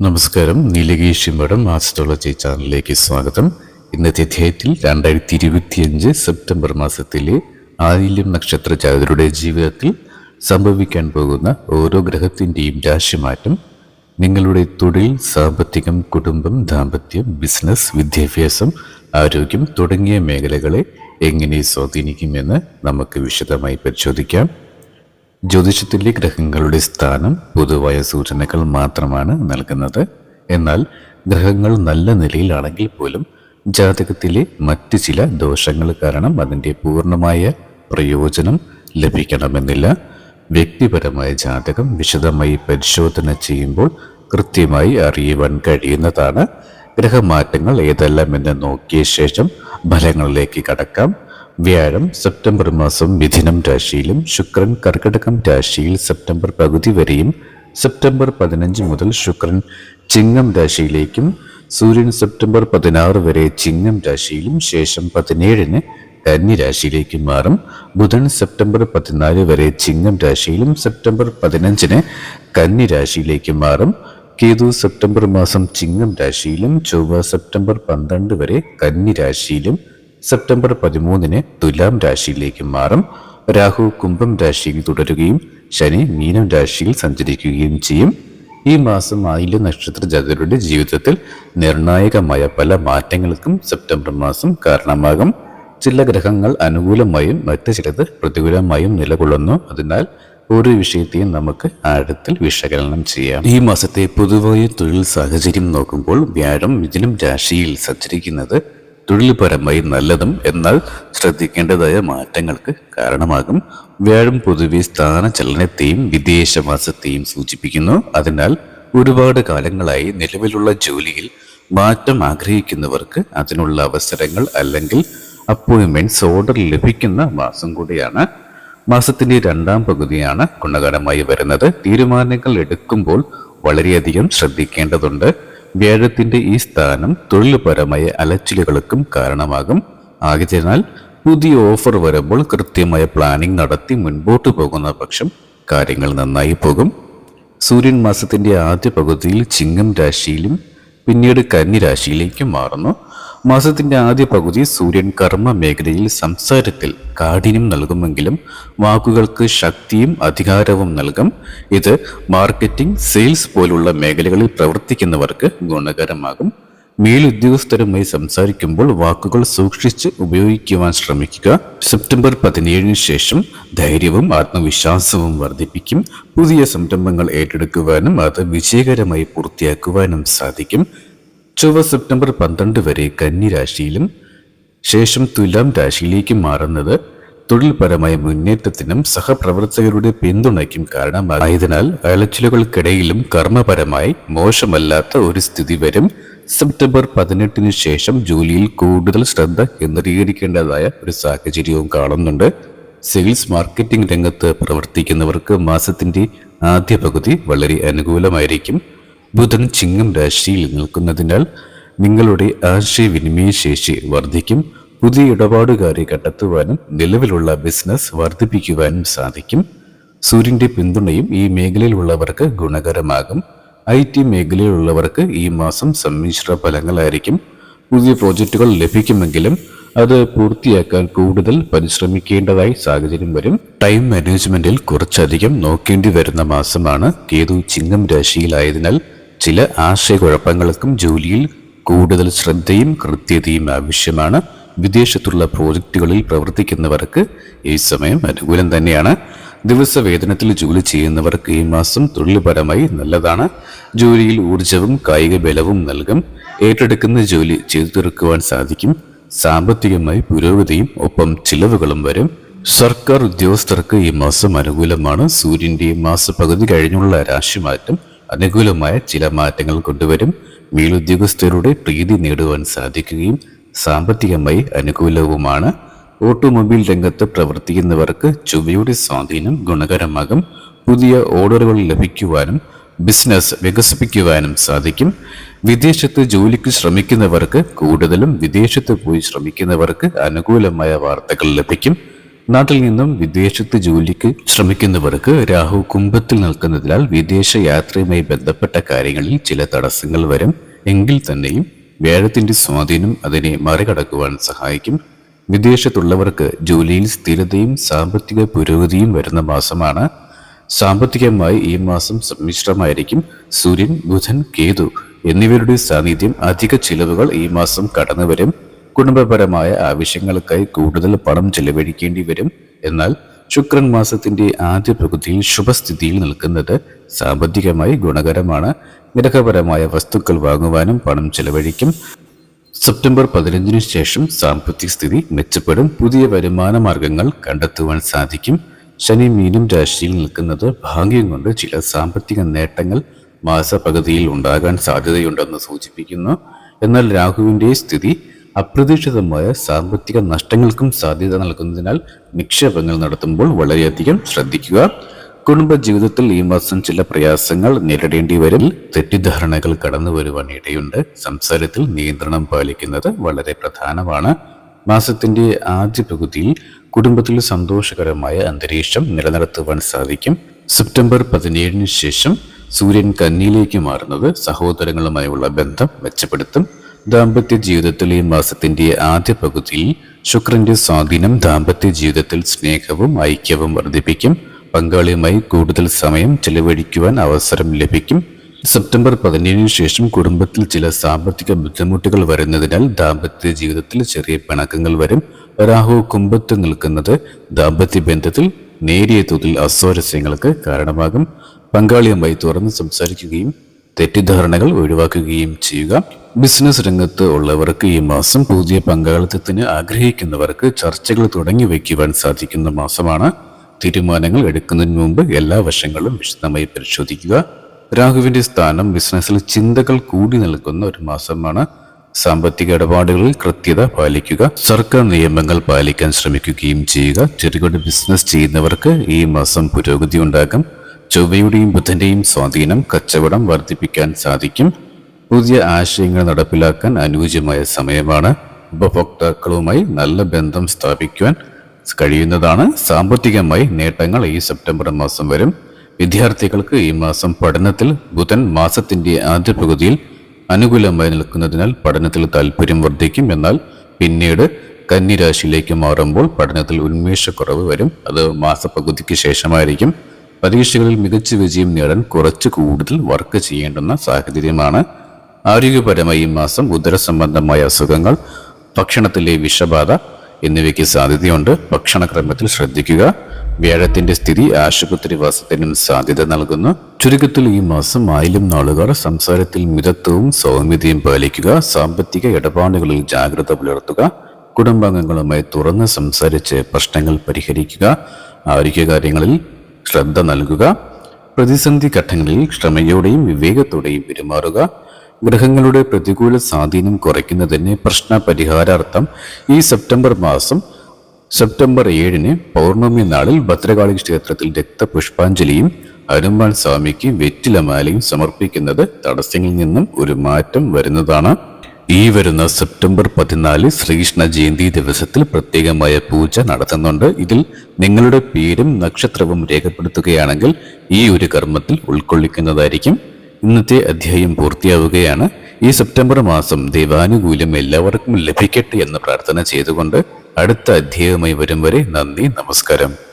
നമസ്കാരം. നീലകേശി മഠം ആസ്ട്രോളജി ചാനലിലേക്ക് സ്വാഗതം. ഇന്നത്തെ അധ്യായത്തിൽ രണ്ടായിരത്തി ഇരുപത്തിയഞ്ച് സെപ്റ്റംബർ മാസത്തിലെ ആയില്യം നക്ഷത്ര ജാതരുടെ ജീവിതത്തിൽ സംഭവിക്കാൻ പോകുന്ന ഓരോ ഗ്രഹത്തിന്റെയും രാശിമാറ്റം നിങ്ങളുടെ തൊഴിൽ സാമ്പത്തികം കുടുംബം ദാമ്പത്യം ബിസിനസ് വിദ്യാഭ്യാസം ആരോഗ്യം തുടങ്ങിയ മേഖലകളെ എങ്ങനെ സ്വാധീനിക്കുമെന്ന് നമുക്ക് വിശദമായി പരിശോധിക്കാം. ജ്യോതിഷത്തിലെ ഗ്രഹങ്ങളുടെ സ്ഥാനം പൊതുവായ സൂചനകൾ മാത്രമാണ് നൽകുന്നത്. എന്നാൽ ഗ്രഹങ്ങൾ നല്ല നിലയിലാണെങ്കിൽ പോലും ജാതകത്തിലെ മറ്റ് ചില ദോഷങ്ങൾ കാരണം അതിന്റെ പൂർണമായ പ്രയോജനം ലഭിക്കണമെന്നില്ല. വ്യക്തിപരമായ ജാതകം വിശദമായി പരിശോധന ചെയ്യുമ്പോൾ കൃത്യമായി അറിയുവാൻ കഴിയുന്നതാണ്. ഗ്രഹമാറ്റങ്ങൾ ഏതെല്ലാം എന്ന് നോക്കിയ ശേഷം ഫലങ്ങളിലേക്ക് കടക്കാം. വ്യാഴം സെപ്റ്റംബർ മാസം മിഥുനം രാശിയിലും ശുക്രൻ കർക്കിടകം രാശിയിൽ സെപ്റ്റംബർ പകുതി വരെയും സെപ്റ്റംബർ പതിനഞ്ച് മുതൽ ശുക്രൻ ചിങ്ങം രാശിയിലേക്കും സൂര്യൻ സെപ്റ്റംബർ പതിനാറ് വരെ ചിങ്ങം രാശിയിലും ശേഷം പതിനേഴിന് കന്നിരാശിയിലേക്ക് മാറും. ബുധൻ സെപ്റ്റംബർ പതിനാല് വരെ ചിങ്ങം രാശിയിലും സെപ്റ്റംബർ പതിനഞ്ചിന് കന്നിരാശിയിലേക്ക് മാറും. കേതു സെപ്റ്റംബർ മാസം ചിങ്ങം രാശിയിലും ചൊവ്വ സെപ്റ്റംബർ പന്ത്രണ്ട് വരെ കന്നി രാശിയിലും സെപ്റ്റംബർ പതിമൂന്നിന് തുലാം രാശിയിലേക്ക് മാറും. രാഹു കുംഭം രാശിയിൽ തുടരുകയും ശനി മീനം രാശിയിൽ സഞ്ചരിക്കുകയും ചെയ്യും. ഈ മാസം ആയില്യ നക്ഷത്ര ജാതരുടെ ജീവിതത്തിൽ നിർണായകമായ പല മാറ്റങ്ങൾക്കും സെപ്റ്റംബർ മാസം കാരണമാകും. ചില ഗ്രഹങ്ങൾ അനുകൂലമായും മറ്റു ചിലത് പ്രതികൂലമായും നിലകൊള്ളുന്നു. അതിനാൽ ഒരു വിഷയത്തെയും നമുക്ക് ആഴത്തിൽ വിശകലനം ചെയ്യാം. ഈ മാസത്തെ പൊതുവായ തൊഴിൽ സാഹചര്യം നോക്കുമ്പോൾ വ്യാഴം മിഥുനം രാശിയിൽ സഞ്ചരിക്കുന്നത് തൊഴിൽപരമായി നല്ലതും എന്നാൽ ശ്രദ്ധിക്കേണ്ടതായ മാറ്റങ്ങൾക്ക് കാരണമാകും. വ്യാഴം പൊതുവെ സ്ഥാനചലനത്തെയും വിദേശവാസത്തെയും സൂചിപ്പിക്കുന്നു. അതിനാൽ ഒരുപാട് കാലങ്ങളായി നിലവിലുള്ള ജോലിയിൽ മാറ്റം ആഗ്രഹിക്കുന്നവർക്ക് അതിനുള്ള അവസരങ്ങൾ അല്ലെങ്കിൽ അപ്പോയിൻമെന്റ്സ് ഓർഡർ ലഭിക്കുന്ന മാസം കൂടിയാണ്. മാസത്തിന്റെ രണ്ടാം പകുതിയാണ് ഗുണകരമായി വരുന്നത്. തീരുമാനങ്ങൾ എടുക്കുമ്പോൾ വളരെയധികം ശ്രദ്ധിക്കേണ്ടതുണ്ട്. വ്യാഴത്തിന്റെ ഈ സ്ഥാനം തൊഴിൽപരമായ അലച്ചിലുകൾക്കും കാരണമാകും. ആകെതിനാൽ പുതിയ ഓഫർ വരുമ്പോൾ കൃത്യമായ പ്ലാനിംഗ് നടത്തി മുൻപോട്ട് പോകുന്ന പക്ഷം കാര്യങ്ങൾ നന്നായി പോകും. സൂര്യൻ മാസത്തിന്റെ ആദ്യ പകുതിയിൽ ചിങ്ങം രാശിയിലും പിന്നീട് കന്നി രാശിയിലേക്കും മാറുന്നു. മാസത്തിന്റെ ആദ്യ പകുതി സൂര്യൻ കർമ്മ മേഖലയിൽ സംസാരത്തിൽ കാഠിന്യം നൽകുമെങ്കിലും വാക്കുകൾക്ക് ശക്തിയും അധികാരവും നൽകും. ഇത് മാർക്കറ്റിംഗ് സെയിൽസ് പോലുള്ള മേഖലകളിൽ പ്രവർത്തിക്കുന്നവർക്ക് ഗുണകരമാകും. മേലുദ്യോഗസ്ഥരുമായി സംസാരിക്കുമ്പോൾ വാക്കുകൾ സൂക്ഷിച്ച് ഉപയോഗിക്കുവാൻ ശ്രമിക്കുക. സെപ്റ്റംബർ പതിനേഴിന് ശേഷം ധൈര്യവും ആത്മവിശ്വാസവും വർദ്ധിപ്പിക്കും. പുതിയ സംരംഭങ്ങൾ ഏറ്റെടുക്കുവാനും അത് വിജയകരമായി പൂർത്തിയാക്കുവാനും സാധിക്കും. ചൊവ്വ സെപ്റ്റംബർ പന്ത്രണ്ട് വരെ കന്നി രാശിയിലും ശേഷം തുലാം രാശിയിലേക്ക് മാറുന്നത് തൊഴിൽപരമായ മുന്നേറ്റത്തിനും സഹപ്രവർത്തകരുടെ പിന്തുണയ്ക്കും കാരണമായതിനാൽ അലച്ചിലുകൾക്കിടയിലും കർമ്മപരമായി മോശമല്ലാത്ത ഒരു സ്ഥിതി വരും. സെപ്റ്റംബർ പതിനെട്ടിന് ശേഷം ജോലിയിൽ കൂടുതൽ ശ്രദ്ധ കേന്ദ്രീകരിക്കേണ്ടതായ ഒരു സാഹചര്യവും കാണുന്നുണ്ട്. സെയിൽസ് മാർക്കറ്റിംഗ് രംഗത്ത് പ്രവർത്തിക്കുന്നവർക്ക് മാസത്തിന്റെ ആദ്യ പകുതി വളരെ അനുകൂലമായിരിക്കും. ബുധൻ ചിങ്ങം രാശിയിൽ നിൽക്കുന്നതിനാൽ നിങ്ങളുടെ ആശയവിനിമയ ശേഷി വർദ്ധിക്കും. പുതിയ ഇടപാടുകാരെ കണ്ടെത്തുവാനും നിലവിലുള്ള ബിസിനസ് വർദ്ധിപ്പിക്കുവാനും സാധിക്കും. സൂര്യന്റെ പിന്തുണയും ഈ മേഖലയിലുള്ളവർക്ക് ഗുണകരമാകും. ഐ ടി മേഖലയിലുള്ളവർക്ക് ഈ മാസം സമ്മിശ്ര ഫലങ്ങളായിരിക്കും. പുതിയ പ്രോജക്റ്റുകൾ ലഭിക്കുമെങ്കിലും അത് പൂർത്തിയാക്കാൻ കൂടുതൽ പരിശ്രമിക്കേണ്ടതായി സാഹചര്യം വരും. ടൈം മാനേജ്മെന്റിൽ കുറച്ചധികം നോക്കേണ്ടി വരുന്ന മാസമാണ് കേതു ചിങ്ങം രാശിയിലായതിനാൽ ചില ആശയക്കുഴപ്പങ്ങൾക്കും ജോലിയിൽ കൂടുതൽ ശ്രദ്ധയും കൃത്യതയും ആവശ്യമാണ്. വിദേശത്തുള്ള പ്രോജക്റ്റുകളിൽ പ്രവർത്തിക്കുന്നവർക്ക് ഈ സമയം അനുകൂലം തന്നെയാണ്. ദിവസവേതനത്തിൽ ജോലി ചെയ്യുന്നവർക്ക് ഈ മാസം തൊഴിൽപരമായി നല്ലതാണ്. ജോലിയിൽ ഊർജവും കായിക ബലവും നൽകും. ഏറ്റെടുക്കുന്ന ജോലി ചെയ്തു തീർക്കുവാൻ സാധിക്കും. സാമ്പത്തികമായി പുരോഗതിയും ഒപ്പം ചിലവുകളും വരും. സർക്കാർ ഉദ്യോഗസ്ഥർക്ക് ഈ മാസം അനുകൂലമാണ്. സൂര്യന്റെ മാസപകുതി കഴിഞ്ഞുള്ള രാശിമാറ്റം അനുകൂലമായ ചില മാറ്റങ്ങൾ കൊണ്ടുവരും. മേലുദ്യോഗസ്ഥരുടെ പ്രീതി നേടുവാൻ സാധിക്കുകയും സാമ്പത്തികമായി അനുകൂലവുമാണ്. ഓട്ടോമൊബൈൽ രംഗത്ത് പ്രവർത്തിക്കുന്നവർക്ക് ചുവയുടെ സ്വാധീനം ഗുണകരമാകും. പുതിയ ഓർഡറുകൾ ലഭിക്കുവാനും ബിസിനസ് വികസിപ്പിക്കുവാനും സാധിക്കും. വിദേശത്ത് ജോലിക്ക് ശ്രമിക്കുന്നവർക്ക് കൂടുതലും വിദേശത്ത് പോയി ശ്രമിക്കുന്നവർക്ക് അനുകൂലമായ വാർത്തകൾ ലഭിക്കും. നാട്ടിൽ നിന്നും വിദേശത്ത് ജോലിക്ക് ശ്രമിക്കുന്നവർക്ക് രാഹു കുംഭത്തിൽ നിൽക്കുന്നതിനാൽ വിദേശ യാത്രയുമായി ബന്ധപ്പെട്ട കാര്യങ്ങളിൽ ചില തടസ്സങ്ങൾ വരും. എങ്കിൽ തന്നെയും വേഴത്തിന്റെ സ്വാധീനം അതിനെ മറികടക്കുവാൻ സഹായിക്കും. വിദേശത്തുള്ളവർക്ക് ജോലിയിൽ സ്ഥിരതയും സാമ്പത്തിക പുരോഗതിയും വരുന്ന മാസമാണ്. സാമ്പത്തികമായി ഈ മാസം സമ്മിശ്രമായിരിക്കും. സൂര്യൻ ബുധൻ കേതു എന്നിവരുടെ സാന്നിധ്യം അധിക ചിലവുകൾ ഈ മാസം കടന്നു വരും കുടുംബപരമായ ആവശ്യങ്ങൾക്കായി കൂടുതൽ പണം ചെലവഴിക്കേണ്ടി വരും. എന്നാൽ ശുക്രൻ മാസത്തിന്റെ ആദ്യ പകുതിയിൽ ശുഭസ്ഥിതിയിൽ നിൽക്കുന്നത് സാമ്പത്തികമായി ഗുണകരമാണ്. ഗ്രഹപരമായ വസ്തുക്കൾ വാങ്ങുവാനും പണം ചെലവഴിക്കും. സെപ്റ്റംബർ പതിനഞ്ചിന് ശേഷം സാമ്പത്തിക സ്ഥിതി മെച്ചപ്പെടും. പുതിയ വരുമാന മാർഗങ്ങൾ കണ്ടെത്തുവാൻ സാധിക്കും. ശനി മീനം രാശിയിൽ നിൽക്കുന്നത് ഭാഗ്യം കൊണ്ട് ചില സാമ്പത്തിക നേട്ടങ്ങൾ മാസപകുതിയിൽ ഉണ്ടാകാൻ സാധ്യതയുണ്ടെന്ന് സൂചിപ്പിക്കുന്നു. എന്നാൽ രാഹുവിന്റെ സ്ഥിതി അപ്രതീക്ഷിതമായ സാമ്പത്തിക നഷ്ടങ്ങൾക്കും സാധ്യത നൽകുന്നതിനാൽ നിക്ഷേപങ്ങൾ നടത്തുമ്പോൾ വളരെയധികം ശ്രദ്ധിക്കുക. കുടുംബജീവിതത്തിൽ ഈ മാസം ചില പ്രയാസങ്ങൾ നേരിടേണ്ടി വരും തെറ്റിദ്ധാരണകൾ കടന്നു വരുവാൻ ഇടയുണ്ട്. സംസാരത്തിൽ നിയന്ത്രണം പാലിക്കുന്നത് വളരെ പ്രധാനമാണ്. മാസത്തിന്റെ ആദ്യ പകുതിയിൽ കുടുംബത്തിൽ സന്തോഷകരമായ അന്തരീക്ഷം നിലനിർത്തുവാൻ സാധിക്കും. സെപ്റ്റംബർ പതിനേഴിന് ശേഷം സൂര്യൻ കന്നിയിലേക്ക് മാറുന്നത് സഹോദരങ്ങളുമായുള്ള ബന്ധം മെച്ചപ്പെടുത്തും. ദാമ്പത്യ ജീവിതത്തിൽ ഈ മാസത്തിന്റെ ആദ്യ പകുതിയിൽ ശുക്രന്റെ സ്വാധീനം ദാമ്പത്യ ജീവിതത്തിൽ സ്നേഹവും ഐക്യവും വർദ്ധിപ്പിക്കും. പങ്കാളിയുമായി കൂടുതൽ സമയം ചെലവഴിക്കുവാൻ അവസരം ലഭിക്കും. സെപ്റ്റംബർ പതിനേഴിന് ശേഷം കുടുംബത്തിൽ ചില സാമ്പത്തിക ബുദ്ധിമുട്ടുകൾ വരുന്നതിനാൽ ദാമ്പത്യ ജീവിതത്തിൽ ചെറിയ പിണക്കങ്ങൾ വരും. രാഹു കുംഭത്ത് നിൽക്കുന്നത് ദാമ്പത്യ ബന്ധത്തിൽ നേരിയ തോതിൽ അസ്വാരസ്യങ്ങൾക്ക് കാരണമാകും. പങ്കാളിയുമായി തുറന്ന് സംസാരിക്കുകയും തെറ്റിദ്ധാരണകൾ ഒഴിവാക്കുകയും ചെയ്യുക. ബിസിനസ് രംഗത്ത് ഉള്ളവർക്ക് ഈ മാസം പുതിയ പങ്കാളിത്തത്തിന് ആഗ്രഹിക്കുന്നവർക്ക് ചർച്ചകൾ തുടങ്ങി വയ്ക്കുവാൻ സാധിക്കുന്ന മാസമാണ്. തീരുമാനങ്ങൾ എടുക്കുന്നതിന് മുമ്പ് എല്ലാ വശങ്ങളും വിശദമായി പരിശോധിക്കുക. രാഹുവിന്റെ സ്ഥാനം ബിസിനസ്സിൽ ചിന്തകൾ കൂടി നൽകുന്ന ഒരു മാസമാണ്. സാമ്പത്തിക ഇടപാടുകളിൽ കൃത്യത പാലിക്കുക. സർക്കാർ നിയമങ്ങൾ പാലിക്കാൻ ശ്രമിക്കുകയും ചെയ്യുക. ചെറുകിട ബിസിനസ് ചെയ്യുന്നവർക്ക് ഈ മാസം പുരോഗതി ഉണ്ടാകും. ചൊവ്വയുടെയും ബുധന്റെയും സ്വാധീനം കച്ചവടം വർദ്ധിപ്പിക്കാൻ സാധിക്കും. പുതിയ ആശയങ്ങൾ നടപ്പിലാക്കാൻ അനുയോജ്യമായ സമയമാണ്. ഉപഭോക്താക്കളുമായി നല്ല ബന്ധം സ്ഥാപിക്കുവാൻ കഴിയുന്നതാണ്. സാമ്പത്തികമായി നേട്ടങ്ങൾ ഈ സെപ്റ്റംബർ മാസം വരും. വിദ്യാർത്ഥികൾക്ക് ഈ മാസം പഠനത്തിൽ ബുധൻ മാസത്തിന്റെ ആദ്യ പകുതിയിൽ അനുകൂലമായി നിൽക്കുന്നതിനാൽ പഠനത്തിൽ താല്പര്യം വർദ്ധിക്കും. എന്നാൽ പിന്നീട് കന്നിരാശിയിലേക്ക് മാറുമ്പോൾ പഠനത്തിൽ ഉന്മേഷക്കുറവ് വരും. അത് മാസപകുതിക്ക് ശേഷമായിരിക്കും. പരീക്ഷകളിൽ മികച്ച വിജയം നേടാൻ കുറച്ച് കൂടുതൽ വർക്ക് ചെയ്യേണ്ടുന്ന സാഹചര്യമാണ്. ആരോഗ്യപരമായി ഈ മാസം ഉദര സംബന്ധമായ അസുഖങ്ങൾ ഭക്ഷണത്തിലെ വിഷബാധ എന്നിവയ്ക്ക് സാധ്യതയുണ്ട്. ഭക്ഷണക്രമത്തിൽ ശ്രദ്ധിക്കുക. വ്യാഴത്തിന്റെ സ്ഥിതി ആശുപത്രിവാസത്തിനും സാധ്യത നൽകുന്നു. ചുരുക്കത്തിൽ ഈ മാസം ആയിലും നാളുകാർ സംസാരത്തിൽ മിതത്വവും സൗമ്യതയും പാലിക്കുക. സാമ്പത്തിക ഇടപാടുകളിൽ ജാഗ്രത പുലർത്തുക. കുടുംബാംഗങ്ങളുമായി തുറന്ന് സംസാരിച്ച് പ്രശ്നങ്ങൾ പരിഹരിക്കുക. ആരോഗ്യകാര്യങ്ങളിൽ ശ്രദ്ധ നൽകുക. പ്രതിസന്ധി ഘട്ടങ്ങളിൽ ക്ഷമയോടെയും വിവേകത്തോടെയും പെരുമാറുക. ഗ്രഹങ്ങളുടെ പ്രതികൂല സ്വാധീനം കുറയ്ക്കുന്നതിന് പ്രശ്ന പരിഹാരാർത്ഥം ഈ സെപ്റ്റംബർ മാസം സെപ്റ്റംബർ ഏഴിന് പൗർണമി നാളിൽ ഭദ്രകാളി ക്ഷേത്രത്തിൽ രക്തപുഷ്പാഞ്ജലിയും ഹനുമാൻ സ്വാമിക്ക് വെറ്റിലമാലയും സമർപ്പിക്കുന്നത് തടസ്സങ്ങളിൽ നിന്നും ഒരു മാറ്റം വരുന്നതാണ്. ഈ വരുന്ന സെപ്റ്റംബർ പതിനാല് ശ്രീകൃഷ്ണ ജയന്തി ദിവസത്തിൽ പ്രത്യേകമായ പൂജ നടത്തുന്നുണ്ട്. ഇതിൽ നിങ്ങളുടെ പേരും നക്ഷത്രവും രേഖപ്പെടുത്തുകയാണെങ്കിൽ ഈ ഒരു കർമ്മത്തിൽ ഉൾക്കൊള്ളിക്കുന്നതായിരിക്കും. ഇന്നത്തെ അധ്യായം പൂർത്തിയാവുകയാണ്. ഈ സെപ്റ്റംബർ മാസം ദൈവാനുകൂല്യം എല്ലാവർക്കും ലഭിക്കട്ടെ എന്ന് പ്രാർത്ഥന ചെയ്തുകൊണ്ട് അടുത്ത അധ്യായവുമായി വരും വരെ നന്ദി നമസ്കാരം.